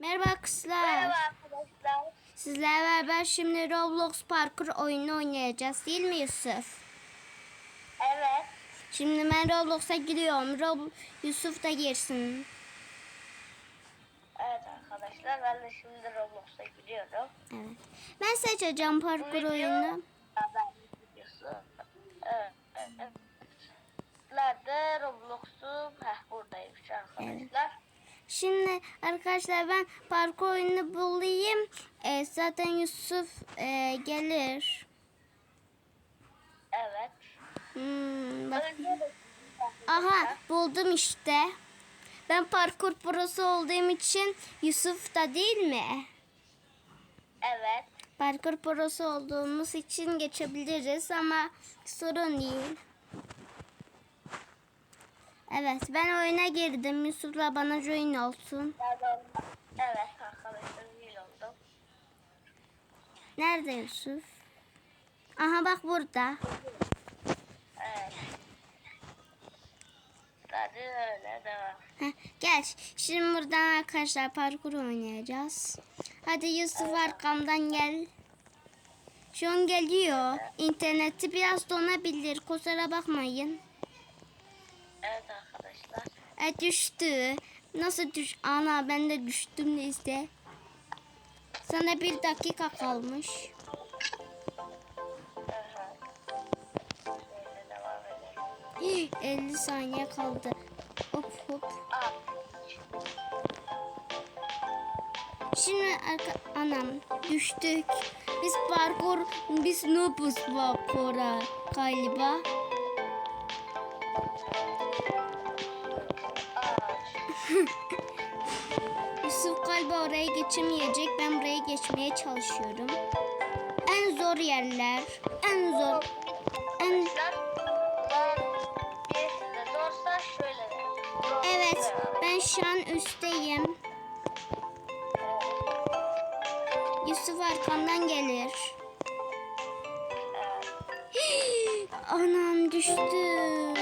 Merhaba kızlar. Merhaba arkadaşlar. Sizlerle beraber şimdi Roblox parkur oyunu oynayacağız değil mi Yusuf? Evet. Şimdi ben Roblox'a giriyorum. Rob Yusuf da girsin. Evet arkadaşlar ben de şimdi Roblox'a giriyorum. Evet. Ben seçeceğim parkur video- oyunu. Evet. evet. Nerede Roblox'um? Heh buradaymış arkadaşlar. Şimdi arkadaşlar ben parkur oyunu bulayım. Ee, zaten Yusuf e, gelir. Evet. Hmm, bak. Aha buldum işte. Ben parkur prosu olduğum için Yusuf da değil mi? Evet. Parkur prosu olduğumuz için geçebiliriz ama sorun değil. Evet ben oyuna girdim. Yusuf'la bana join olsun. Evet arkadaşlar iyi oldum. Nerede Yusuf? Aha bak burada. Evet. Hadi öyle devam. Heh, gel. Şimdi buradan arkadaşlar parkur oynayacağız. Hadi Yusuf arkamdan gel. Şu an geliyor. İnterneti biraz donabilir. Kusura bakmayın. E düştü. Nasıl düş? Ana ben de düştüm neyse. Sana bir dakika kalmış. Hii, 50 saniye kaldı. Hop hop. Şimdi arka anam düştük. Biz parkur biz noobuz vapura galiba. Galiba oraya geçemeyecek. Ben buraya geçmeye çalışıyorum. En zor yerler. En zor. En. Evet ben şu an üstteyim. Yusuf arkamdan gelir. Anam düştüm.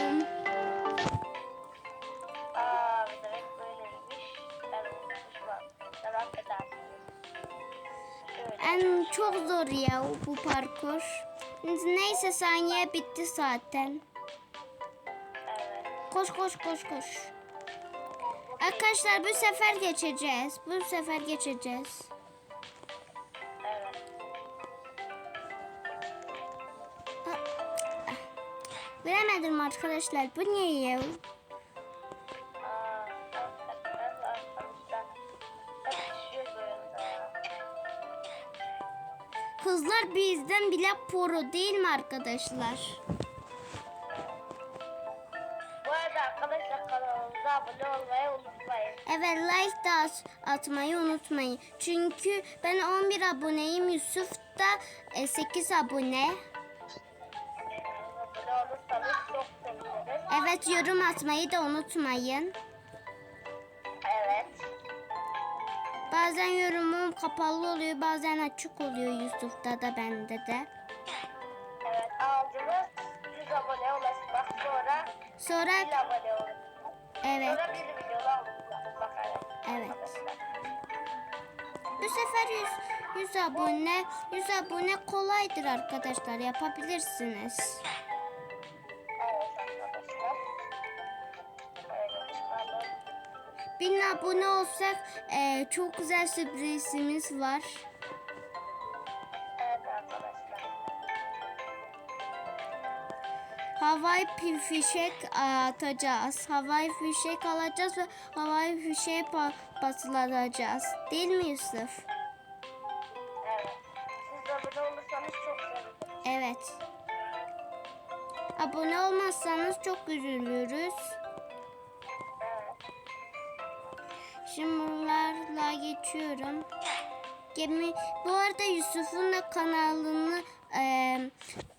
En çok zor ya bu parkur. Neyse saniye bitti zaten. Koş koş koş koş. Arkadaşlar bu sefer geçeceğiz. Bu sefer geçeceğiz. Bilemedim arkadaşlar. Bu ne ya? Kızlar bizden bile pro değil mi arkadaşlar? Bu arada arkadaşlar kanalımıza abone olmayı unutmayın. Evet like da at- atmayı unutmayın. Çünkü ben 11 aboneyim. Yusuf da e, 8 abone. Abone. Evet yorum atmayı da unutmayın. Bazen yorumum kapalı oluyor bazen açık oluyor Yusuf'ta da bende de. Evet amacımız 100 abone ulaşmak sonra Sonra 1000 abone olmak. evet Sonra bir videoda almak. Evet. Bu sefer 100, 100 abone 100 abone kolaydır arkadaşlar yapabilirsiniz. Abone olsak e, çok güzel sürprizimiz var. Havai fişek atacağız. Havai fişek alacağız ve havai fişeğe pa- basılacağız. Değil mi Yusuf? Evet. Abone olursanız çok sevinirim. Evet. Abone olmazsanız çok üzülürüz. Geçiyorum. Gemi, bu arada Yusuf'un da kanalını e,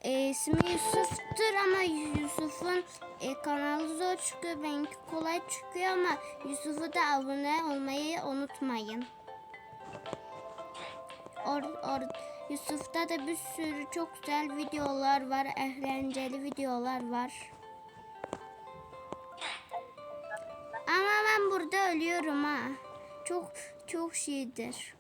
e, ismi Yusuf'tur ama Yusuf'un e, kanalı zor çıkıyor. Benimki kolay çıkıyor ama Yusuf'u da abone olmayı unutmayın. Or, or, Yusuf'ta da bir sürü çok güzel videolar var. Eğlenceli videolar var. Ama ben burada ölüyorum ha. çok çok şeydir.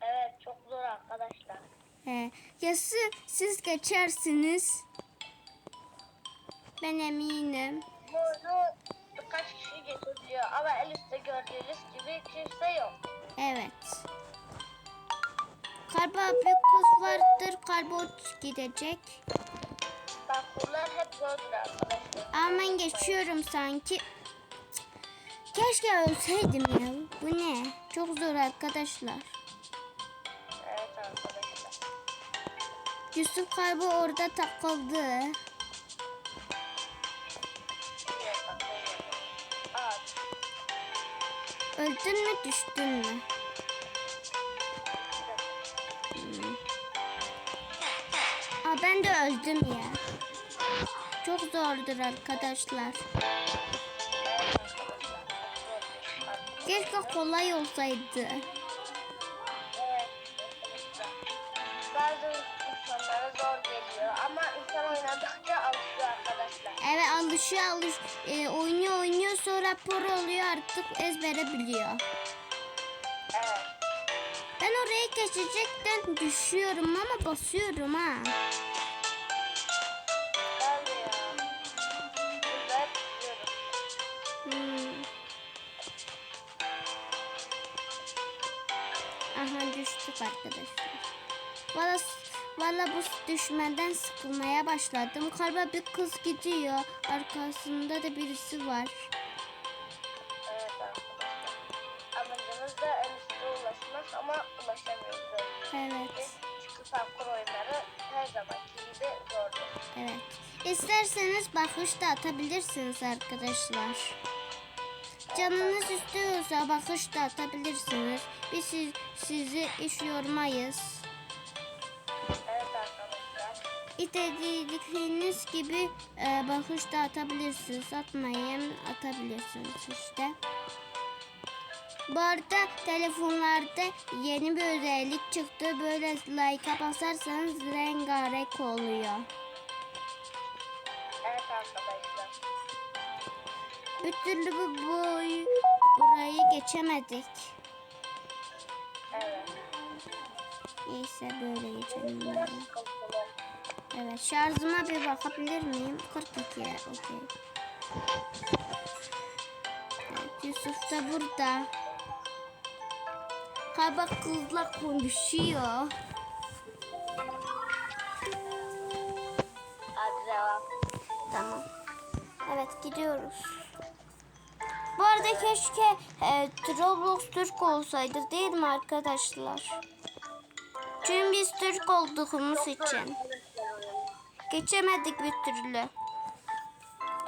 Evet çok zor arkadaşlar. He. Ya siz, siz geçersiniz. Ben eminim. Bu oyunu birkaç kişi getiriyor ama el üstte gördüğünüz gibi kimse yok. Evet. Galiba bir kız vardır. Galiba o gidecek. Parkurlar hep zordur arkadaşlar. Ama ben geçiyorum sanki. Keşke ölseydim ya. Bu ne? Çok zor arkadaşlar. Evet arkadaşlar. Yusuf galiba orada takıldı. Öldün mü düştün mü? Hmm. Aa, ben de öldüm ya. Çok zordur arkadaşlar. Keşke kolay olsaydı. Evet. Bazı insanlara zor geliyor ama insan oynadıkça alışıyor arkadaşlar. Evet alışıyor alış e, oynuyor oynuyor sonra pro oluyor artık ezbere biliyor. Evet. Ben oraya geçecekten düşüyorum ama basıyorum ha. Valla, valla bu düşmeden sıkılmaya başladım. Galiba bir kız gidiyor. Arkasında da birisi var. Evet. Amacımız da en üstte ulaşmak ama ulaşamıyoruz. Evet. Çünkü parkur oyunları her zamanki gibi zordur. Evet. İsterseniz bakış da atabilirsiniz arkadaşlar. Canınız istiyorsa bakış da atabilirsiniz. Biz siz, sizi iş yormayız. İstediğiniz gibi e, bakış da atabilirsiniz. Atmayın atabilirsiniz işte. Bu arada telefonlarda yeni bir özellik çıktı. Böyle like'a basarsanız rengarenk oluyor. Evet arkadaşlar. Bir türlü bu boy burayı geçemedik. Evet. Neyse böyle geçelim şarjıma bir bakabilir miyim? 42 okey. Evet, Yusuf da burada. Galiba kızla konuşuyor. Devam. Tamam. Evet gidiyoruz. Bu arada keşke e, Roblox Türk olsaydı değil mi arkadaşlar? Çünkü biz Türk olduğumuz için. Geçemedik bir türlü.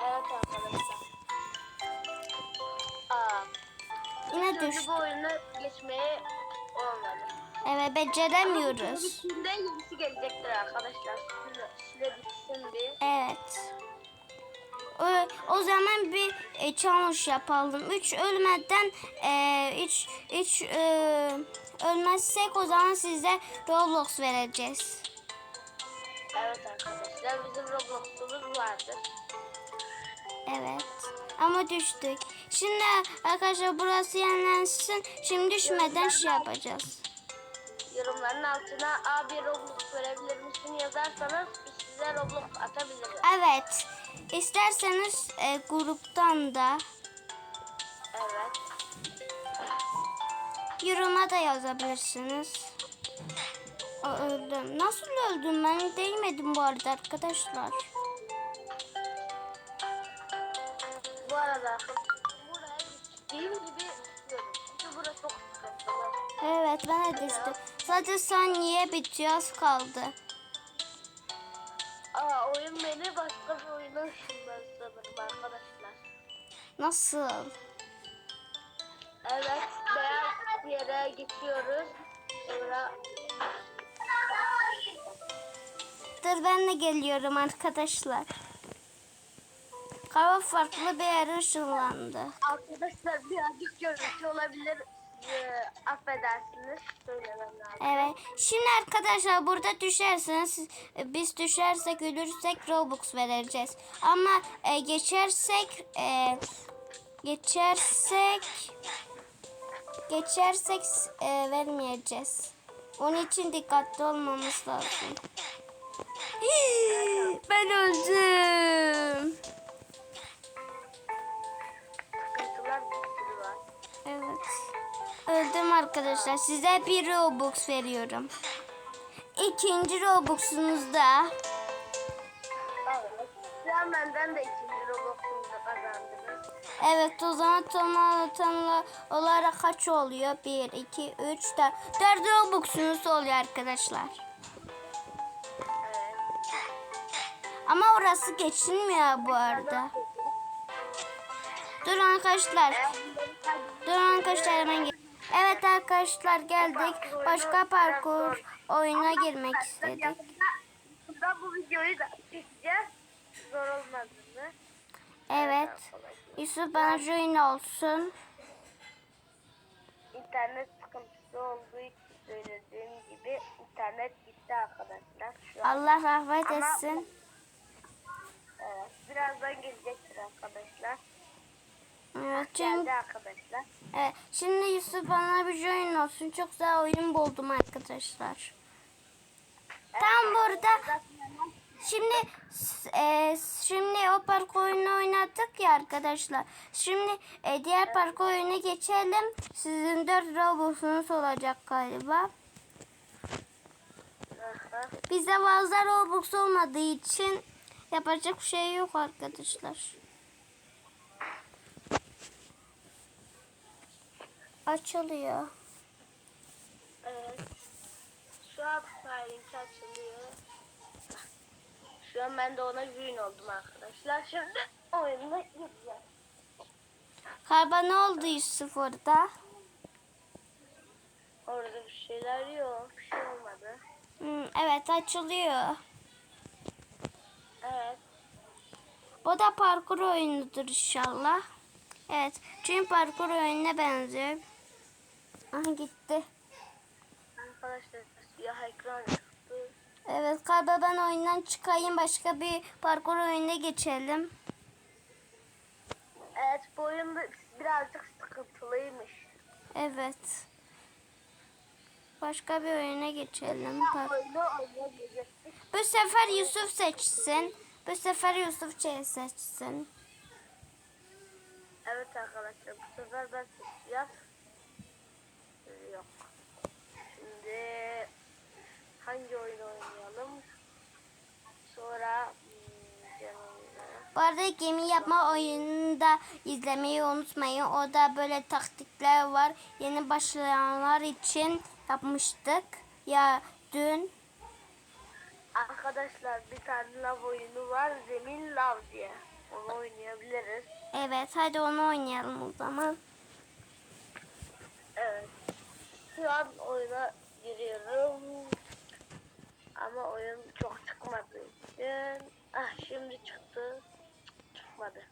Evet arkadaşlar. Aa, Yine şimdi düş. bu oyunu geçmeye olmadı. Evet beceremiyoruz. Şimdi yenisi gelecektir arkadaşlar. Size bitsin bir. Evet. O, o zaman bir e, challenge yapalım. Üç ölmeden e, üç, üç e, ölmezsek o zaman size Roblox vereceğiz. Evet arkadaşlar bizim Roblox'umuz vardır. Evet. Ama düştük. Şimdi arkadaşlar burası yenilensin. Şimdi düşmeden şey yapacağız. Yorumların altına abi Roblox verebilir misin yazarsanız size Roblox atabiliriz. Evet. İsterseniz e, gruptan da Evet. yoruma da yazabilirsiniz. Öldüm. Nasıl öldüm ben? Değmedim bu arada arkadaşlar. Bu arada buraya gittiğim gibi istiyorum. Çünkü burası çok sıkıntılı. Evet ben de düştüm. Sadece saniye bitiyor az kaldı. Aa oyun beni başka bir oyuna sanırım arkadaşlar. Nasıl? Evet beyaz yere geçiyoruz. Sonra Dur ben de geliyorum arkadaşlar. Hava farklı bir yere ışınlandı. arkadaşlar birazcık görüntü olabilir. Ee, affedersiniz. Söylemem lazım. Evet. Şimdi arkadaşlar burada düşerseniz biz düşersek ölürsek Robux vereceğiz. Ama e, geçersek e, geçersek geçersek e, vermeyeceğiz. Onun için dikkatli olmamız lazım. Arkadaşlar. Size bir Robux veriyorum. İkinci Robux'unuz da. Evet. Şu an benden de ikinci Robux'umuzu kazandınız. Evet o zaman tam, tam olarak kaç oluyor? 1, 2, 3, 4. 4 Robux'unuz oluyor arkadaşlar. Evet. Ama orası geçilmiyor bu arada. Durun arkadaşlar. Durun arkadaşlar hemen gel- Evet arkadaşlar geldik. Başka parkur oyuna girmek istedik. Yakında bu videoyu da çekeceğiz. Zor olmadığını. Evet. Yusuf bana join olsun. İnternet sıkıntısı olduğu için söylediğim gibi internet gitti arkadaşlar. Şu an. Allah rahmet etsin. Evet. Birazdan gelecektir arkadaşlar. Evet, Geldi arkadaşlar. evet, şimdi Yusuf bana bir join olsun. Çok güzel oyun buldum arkadaşlar. Tam burada Şimdi e, şimdi o park oyunu oynadık ya arkadaşlar. Şimdi e, diğer park oyuna geçelim. Sizin 4 robuxunuz olacak galiba. Aha. Bizde fazla robux olmadığı için yapacak bir şey yok arkadaşlar. Açılıyor. Evet. Şu an failink açılıyor. Şu an ben de ona join oldum arkadaşlar. Şimdi oyununa gireceğim. Galiba ne oldu Yusuf orada? Orada bir şeyler yok. Bir şey olmadı. Hmm, evet açılıyor. Evet. Bu da parkur oyunudur inşallah. Evet. Çünkü parkur oyununa benziyor. Aha gitti. Arkadaşlar siyah ekran. Evet galiba ben oyundan çıkayım. Başka bir parkur oyununa geçelim. Evet bu oyun birazcık sıkıntılıymış. Evet. Başka bir oyuna geçelim. Bu sefer Yusuf seçsin. Bu sefer Yusuf şey seçsin. Evet arkadaşlar bu sefer ben seçeceğim. Yok. Şimdi hangi oyunu oynayalım? Sonra hmm, Bu arada gemi yapma oyununu da izlemeyi unutmayın. O da böyle taktikler var. Yeni başlayanlar için yapmıştık. Ya dün. Arkadaşlar bir tane lav oyunu var. Zemin lav diye. Onu oynayabiliriz. Evet hadi onu oynayalım o zaman. Evet. Şu an oyuna giriyorum. Ama oyun çok çıkmadığı için. Ah şimdi çıktı. Çıkmadı.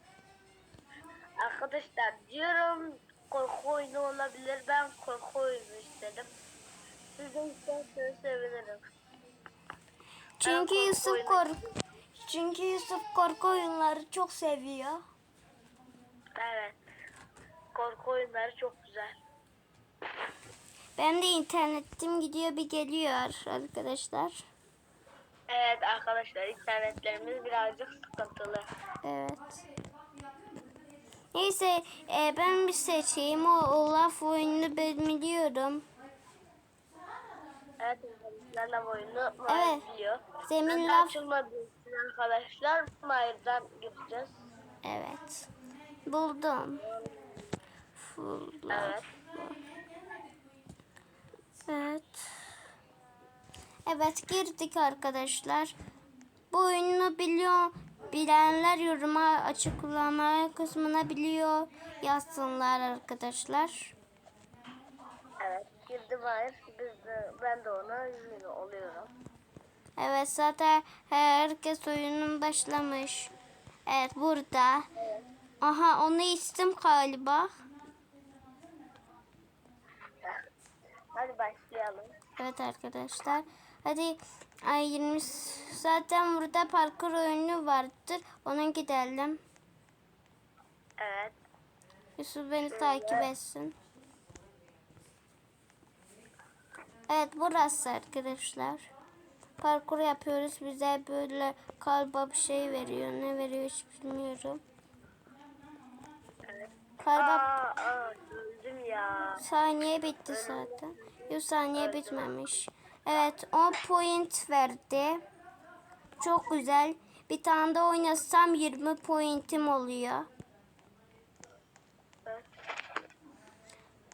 Arkadaşlar diyorum korku oyunu olabilir. Ben korku oyunu istedim. Siz de isterseniz sevinirim. Çünkü korku Yusuf oyunu kork Çünkü Yusuf korku oyunları çok seviyor. Evet. Korku oyunları çok güzel. Benim de internetim gidiyor bir geliyor arkadaşlar. Evet arkadaşlar internetlerimiz birazcık sıkıntılı. Evet. Neyse e, ben bir seçeyim. O Olaf oyununu ben biliyorum. Evet arkadaşlar oyunu Evet. Biliyor. Zemin Ben lav. açılmadığı için arkadaşlar Mahir'den gireceğiz. Evet. Buldum. Buldum. Evet. Evet. Evet girdik arkadaşlar. Bu oyunu biliyor bilenler yoruma açıklama kısmına biliyor yazsınlar arkadaşlar. Evet. Girdi Mahir. Biz de, ben de ona yüzünü oluyorum. Evet zaten herkes oyunun başlamış. Evet burada. Aha onu istim galiba. Hadi başlayalım. Evet arkadaşlar. Hadi ay 20 zaten burada parkur oyunu vardır. Ona gidelim. Evet. Yusuf beni takip etsin. Evet burası arkadaşlar. Parkur yapıyoruz. Bize böyle kalba bir şey veriyor. Ne veriyor hiç bilmiyorum. Kalba Aa, aa öldüm ya. saniye bitti zaten. Yok saniye bitmemiş. Evet 10 point verdi. Çok güzel. Bir tane de oynasam 20 pointim oluyor. Evet.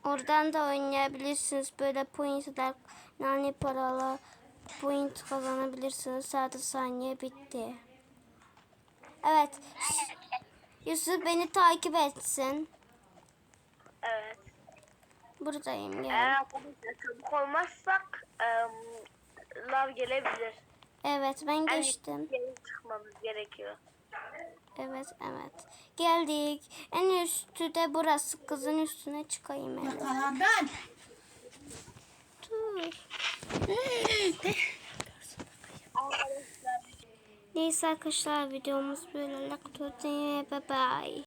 Oradan da oynayabilirsiniz. Böyle pointler, nane paralar, point kazanabilirsiniz. Sadece saniye bitti. Evet. Yusuf beni takip etsin. Evet. Buradayım Eğer gel. arkadaşlar çabuk olmazsak em, lav gelebilir. Evet ben En geçtim. yere çıkmamız gerekiyor. Evet evet. Geldik. En üstü de burası. Kızın üstüne çıkayım hemen. Yakalandan. Dur. Arkadaşlar Neyse arkadaşlar videomuz böyle. Like, bye bye.